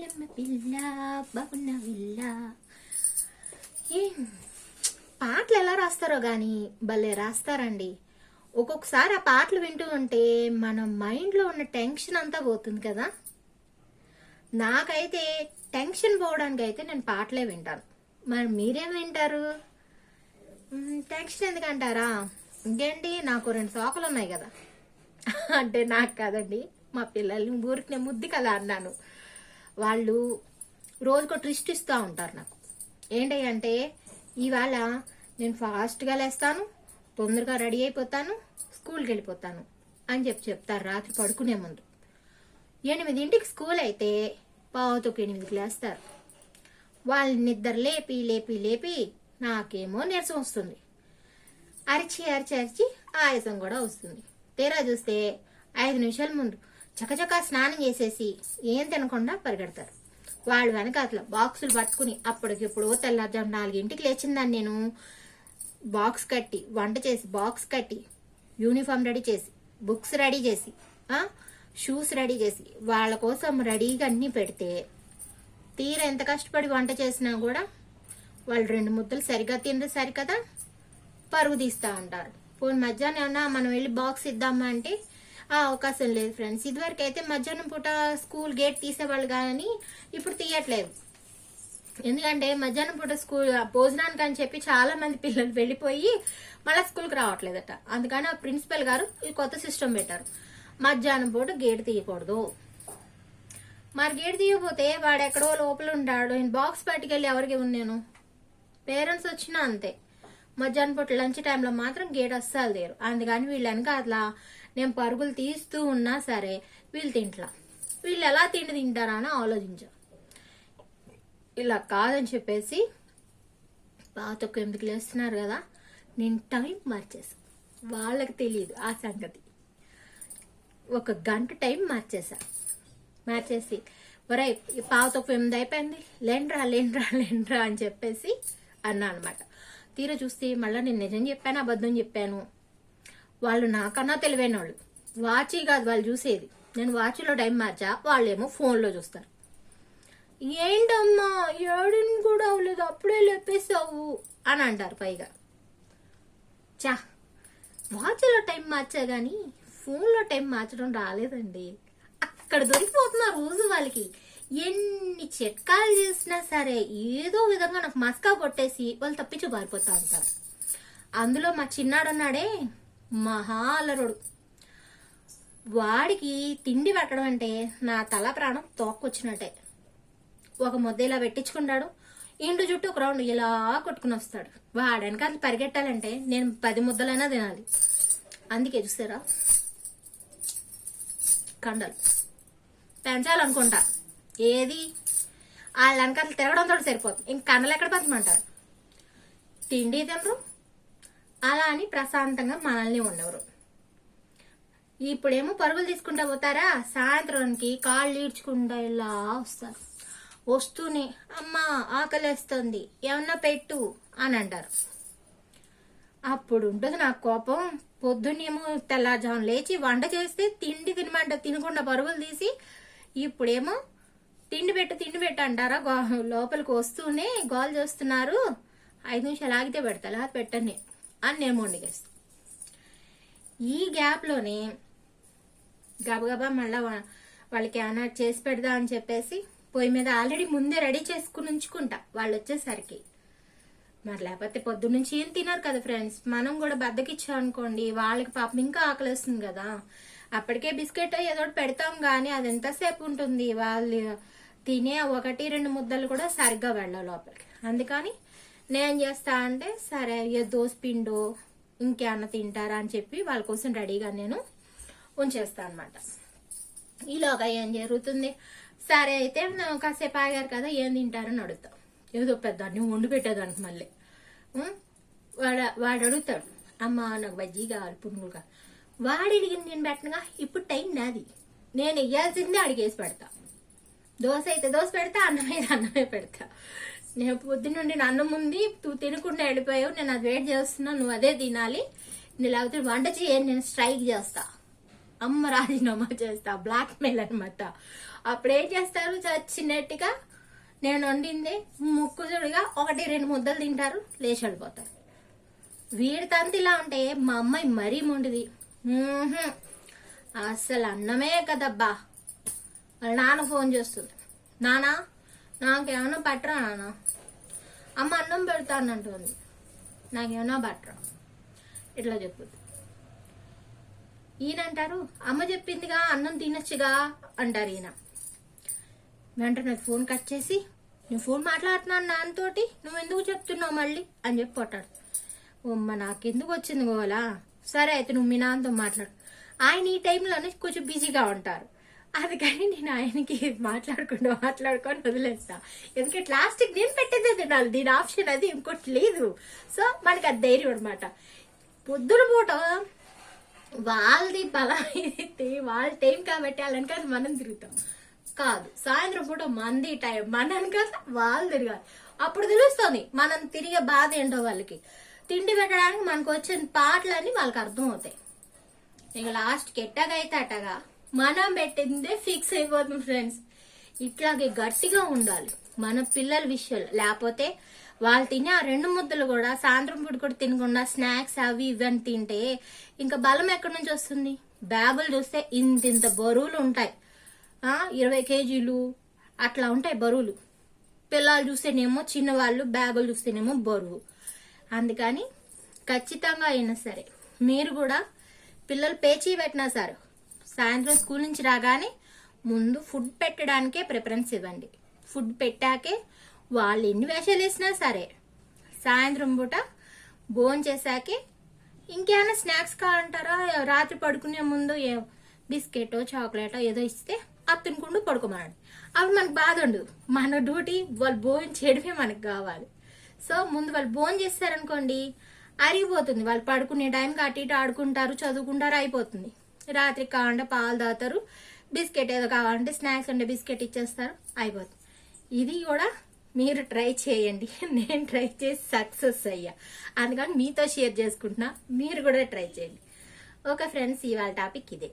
బుల్లెమ్మ పిల్ల బాగున్న విల్ల ఏం పాటలు ఎలా రాస్తారో కానీ భలే రాస్తారండి. ఒక్కొక్కసారి ఆ పాటలు వింటూ ఉంటే మన మైండ్లో ఉన్న టెన్షన్ అంతా పోతుంది కదా. నాకైతే టెన్షన్ పోవడానికి అయితే నేను పాటలే వింటాను. మరి మీరేం వింటారు టెన్షన్ ఎందుకంటారా? ఇంకేంటి? నాకు రెండు సోకలు ఉన్నాయి కదా. అంటే నాకు కాదండి మా పిల్లల్ని ఊరికి నేను ముద్ది కదా అన్నాను. వాళ్ళు రోజుకో ట్రిస్ట్ ఇస్తూ ఉంటారు నాకు. ఏంటి అంటే ఇవాళ నేను ఫాస్ట్గా లేస్తాను తొందరగా రెడీ అయిపోతాను స్కూల్కి వెళ్ళిపోతాను అని చెప్పి చెప్తారు రాత్రి పడుకునే ముందు. ఎనిమిదింటికి స్కూల్ అయితే పావుతో ఎనిమిదికి లేస్తారు. వాళ్ళని నిద్ర లేపి లేపి లేపి నాకేమో నీరసం వస్తుంది. అరిచి అరిచి అరిచి ఆయాసం కూడా వస్తుంది. తీరా చూస్తే ఐదు నిమిషాల ముందు చకచకా స్నానం చేసేసి ఏం తినకుండా పరిగెడతారు. వాళ్ళు వెనకాతల బాక్సులు పట్టుకుని అప్పటికిప్పుడు తెల్లారుజాము నాలుగింటికి లేచిందాన్ని నేను. బాక్స్ కట్టి వంట చేసి బాక్స్ కట్టి యూనిఫామ్ రెడీ చేసి బుక్స్ రెడీ చేసి షూస్ రెడీ చేసి వాళ్ళ కోసం రెడీగా అన్నీ పెడితే తీర ఎంత కష్టపడి వంట చేసినా కూడా వాళ్ళు రెండు ముద్దలు సరిగా తినరు సరికదా? పరుగు తీస్తూ ఉంటారు పోనీ మధ్యాహ్నం ఏమన్నా మనం వెళ్ళి బాక్స్ ఇద్దామా అంటే ఆ అవకాశం లేదు ఫ్రెండ్స్. ఇదివరకు అయితే మధ్యాహ్నం పూట స్కూల్ గేట్ తీసేవాళ్ళు కానీ ఇప్పుడు తీయట్లేదు. ఎందుకంటే మధ్యాహ్నం పూట స్కూల్ భోజనానికి అని చెప్పి చాలా మంది పిల్లలు వెళ్ళిపోయి మళ్ళీ స్కూల్కి రావట్లేదట. అందుకని ఆ ప్రిన్సిపల్ గారు ఈ కొత్త సిస్టమ్ పెట్టారు. మధ్యాహ్నం పూట గేట్ తీయకూడదు. మరి గేట్ తీయకపోతే వాడు ఎక్కడో లోపల ఉంటాడు. నేను బాక్స్ పట్టుకెళ్ళి ఎవరికి నేను? పేరెంట్స్ వచ్చినా అంతే. మధ్యాహ్నం పూట లంచ్ టైంలో మాత్రం గేట్ అస్సలు తీరు అందుకని వీళ్ళు వెనక అట్లా నేను పరుగులు తీస్తూ ఉన్నా సరే వీళ్ళు తింట్లా. వీళ్ళు ఎలా తిండి తింటారా అని ఆలోచించా. ఇలా కాదని చెప్పేసి పాతొక్క ఎందుకు లేస్తున్నారు కదా నేను టైం మార్చేసా. వాళ్ళకి తెలియదు ఆ సంగతి. ఒక గంట టైం మార్చేసా. మార్చేసి ఒరే పాత ఒక ఎనిమిది అయిపోయింది. లేండ్రా లేండ్రా లేండ్రా అని చెప్పేసి అన్నా అనమాట. తీరా చూస్తే మళ్ళీ నేను నిజం చెప్పాను అబద్ధం చెప్పాను? వాళ్ళు నాకన్నా తెలివైన వాళ్ళు వాచి కాదు వాళ్ళు చూసేది. నేను వాచ్లో టైం మార్చా వాళ్ళేమో ఫోన్లో చూస్తారు. ఏంటమ్మా ఏడుని కూడా అవ్వలేదు అప్పుడే లేపేసావు అని అంటారు పైగా. చా వాచ్లో టైం మార్చా కానీ ఫోన్లో టైం మార్చడం రాలేదండి. అక్కడ దొరికిపోతున్నారు రోజు వాళ్ళకి ఎన్ని చిట్కాలు చేసినా సరే ఏదో విధంగా నాకు మస్కా కొట్టేసి వాళ్ళు తప్పించి పారిపోతా ఉంటారు. అందులో మా చిన్నాడున్నాడే మహా అల్లరుడు వాడికి తిండి పెట్టడం అంటే నా తల ప్రాణం తోక్కొచ్చినట్టే. ఒక ముద్ద ఇలా పెట్టించుకుంటాడు ఇంటి చుట్టూ ఒక రౌండ్ ఇలా కొట్టుకుని వస్తాడు. వాడనక అది పరిగెట్టాలంటే నేను పది ముద్దలైనా తినాలి. అందుకే చూసారా కండలు. పెంచాలనుకుంటా. ఏది? వాళ్ళ వెనకాల తిరగడంతో సరిపోతుంది ఇంక కండలు ఎక్కడ పెంచమంటారు? తిండి తినరు అలా అని ప్రశాంతంగా మనల్ని ఉండవరు. ఇప్పుడేమో పరుగులు తీసుకుంటా పోతారా? సాయంత్రానికి కాళ్ళు ఈడ్చుకుంటా ఇలా వస్తారు. వస్తూనే అమ్మా ఆకలేస్తుంది ఏమన్నా పెట్టు అని అంటారు. అప్పుడు ఉంటుంది నాకు కోపం. పొద్దున్నేమో తెల్లారుజాము లేచి వంట చేస్తే తిండి తినమంట తినకుండా పరుగులు తీసి ఇప్పుడేమో తిండి పెట్టు తిండి పెట్టు అంటారా? గో- లోపలికి వస్తూనే గోల్ చేస్తున్నారు. ఐదు నిమిషాలు ఆగితే పెడతా లేకపోతే పెట్టని అని నేను వండిగేస్తాను ఈ గ్యాప్లోనే గబగబా మళ్ళా వాళ్ళకి ఏమైనా చేసి పెడదా అని చెప్పేసి పొయ్యి మీద ఆల్రెడీ ముందే రెడీ చేసుకుని ఉంచుకుంటా వాళ్ళు వచ్చేసరికి. మరి లేకపోతే పొద్దు నుంచి ఏం తినరు కదా ఫ్రెండ్స్ మనం కూడా బద్దకిచ్చాం అనుకోండి వాళ్ళకి పాపం ఇంకా ఆకలిస్తుంది కదా. అప్పటికే బిస్కెట్ ఏదో ఒకటి పెడతాం కానీ అది ఎంతసేపు ఉంటుంది? వాళ్ళు తినే ఒకటి రెండు ముద్దలు కూడా సరిగ్గా వెళ్ళాలి లోపలికి. అందుకని నేను చేస్తా అంటే సరే ఏ దోశ ఇంకేమన్నా తింటారా? అని చెప్పి వాళ్ళ కోసం రెడీగా నేను ఉంచేస్తా అనమాట ఈలోగా ఏం జరుగుతుంది? సరే అయితే కాసేపు ఆగారు కదా ఏం తింటారని అడుగుతాం. ఏదో పెద్దాన్ని వండి పెట్టేదానికి మళ్ళీ. వాడు వాడు అడుగుతాడు అమ్మ నాకు బజ్జీ కావాలి పునుగులు కావాలి. వాడు అడిగింది నేను పెట్టనుగా? ఇప్పుడు టైం నాది. నేను ఇయ్యాల్సిందే అడిగేసి పెడతా. దోశ అయితే దోశ పెడతా అన్నం అయితే అన్నమే పెడతా. నేను పొద్దున్నుండి నా అన్నం ఉంది నువ్వు తినకుండా వెళ్ళిపోయావు. నేను అది వెయిట్ చేస్తున్నా. నువ్వు అదే తినాలి. నేను లేకపోతే వంట చేయని నేను స్ట్రైక్ చేస్తా. అమ్మ రాజీనామా చేస్తా. బ్లాక్ మెయిల్ అనమాట అప్పుడు ఏం చేస్తారు? చచ్చినట్టుగా నేను వండింది ముక్కుజుడిగా ఒకటి రెండు ముద్దలు తింటారు. లేచి వెళ్ళిపోతారు. వీడి తంతి ఇలా ఉంటే మా అమ్మాయి మరీ మొండిది. అస్సలు అసలు అన్నమే కదబ్బా. వాళ్ళ నాన్న ఫోన్ చేస్తుంది. నానా నాకేమైనా పట్టరా నాన్న? అమ్మ అన్నం పెడతానంటుంది. నాకేమైనా పట్టరా ఇట్లా చెప్పుద్ది ఈయన అంటారు అమ్మ చెప్పిందిగా అన్నం తినొచ్చుగా అంటారు ఈయన. వెంటనే ఫోన్ కట్ చేసి నేను ఫోన్ మాట్లాడుతున్నాను నాన్నతోటి నువ్వు ఎందుకు చెప్తున్నావు మళ్ళీ? అని చెప్పి కొట్టాడు. అమ్మ నాకెందుకు వచ్చింది గోలా? సరే అయితే నువ్వు మీ నాన్నతో మాట్లాడు. ఆయన ఈ టైంలోనే కొంచెం బిజీగా ఉంటారు. అది కానీ నేను ఆయనకి మాట్లాడుకుంటూ మాట్లాడుకొని వదిలేస్తా. ఎందుకంటే ప్లాస్టిక్ నేను పెట్టేదే తినాలి. దీని ఆప్షన్ అది ఇంకోటి లేదు. సో మనకి అది ధైర్యం అనమాట పొద్దున పూట వాళ్ళది బలం ఇది వాళ్ళ టైం కాబట్టి వాళ్ళని కాదు మనం తిరుగుతాం. కాదు సాయంత్రం పూట మంది టైం మనం కాదు వాళ్ళు తిరగాలి. అప్పుడు తెలుస్తుంది మనం తిరిగే బాధ ఏంటో వాళ్ళకి. తిండి పెట్టడానికి మనకు వచ్చిన పాటలన్నీ వాళ్ళకి అర్థం అవుతాయి ఇక లాస్ట్కి ఎట్టగైతే అట్టగా మనం పెట్టిందే ఫిక్స్ అయిపోతుంది ఫ్రెండ్స్ ఇట్లాగే గట్టిగా ఉండాలి. మన పిల్లల విషయాలు. లేకపోతే వాళ్ళు తినే ఆ రెండు ముద్దలు కూడా సాయంత్రం పూట కూడా తినకుండా స్నాక్స్ అవి ఇవి అని తింటే ఇంకా బలం ఎక్కడి నుంచి వస్తుంది? బ్యాగులు చూస్తే ఇంత ఇంత బరువులు ఉంటాయి. ఇరవై కేజీలు అట్లా ఉంటాయి బరువులు. పిల్లలు చూస్తేనేమో చిన్నవాళ్ళు బ్యాగులు చూస్తేనేమో బరువు. అందుకని ఖచ్చితంగా అయినా సరే మీరు కూడా పిల్లలు పేచీ పెట్టినా సరే సాయంత్రం స్కూల్ నుంచి రాగానే ముందు ఫుడ్ పెట్టడానికే ప్రిఫరెన్స్ ఇవ్వండి. ఫుడ్ పెట్టాకే వాళ్ళు ఎన్ని వేషాలు వేసినా సరే సాయంత్రం పూట భోజనం చేశాకే ఇంకేమైనా స్నాక్స్ కావాలంటారా? రాత్రి పడుకునే ముందు ఏ బిస్కెటో చాక్లెటో ఏదో ఇస్తే అది తినుకుంటూ పడుకోమనండి. అప్పుడు మనకు బాధ ఉండదు. మన డ్యూటీ వాళ్ళు భోజనం చేయడమే మనకు కావాలి. సో ముందు వాళ్ళు భోజనం చేస్తారనుకోండి అరిగిపోతుంది. వాళ్ళు పడుకునే టైంకి అటు ఇటు ఆడుకుంటారు చదువుకుంటారు అయిపోతుంది. రాత్రి కావాలంటే పాలు తాగుతారు బిస్కెట్ ఏదో కావాలంటే స్నాక్స్ ఉండే బిస్కెట్ ఇచ్చేస్తారు అయిపోతుంది ఇది కూడా మీరు ట్రై చేయండి. నేను ట్రై చేసి సక్సెస్ అయ్యా. అందుకని మీతో షేర్ చేసుకుంటున్నా. మీరు కూడా ట్రై చేయండి. ఓకే ఫ్రెండ్స్ ఇవాళ టాపిక్ ఇదే.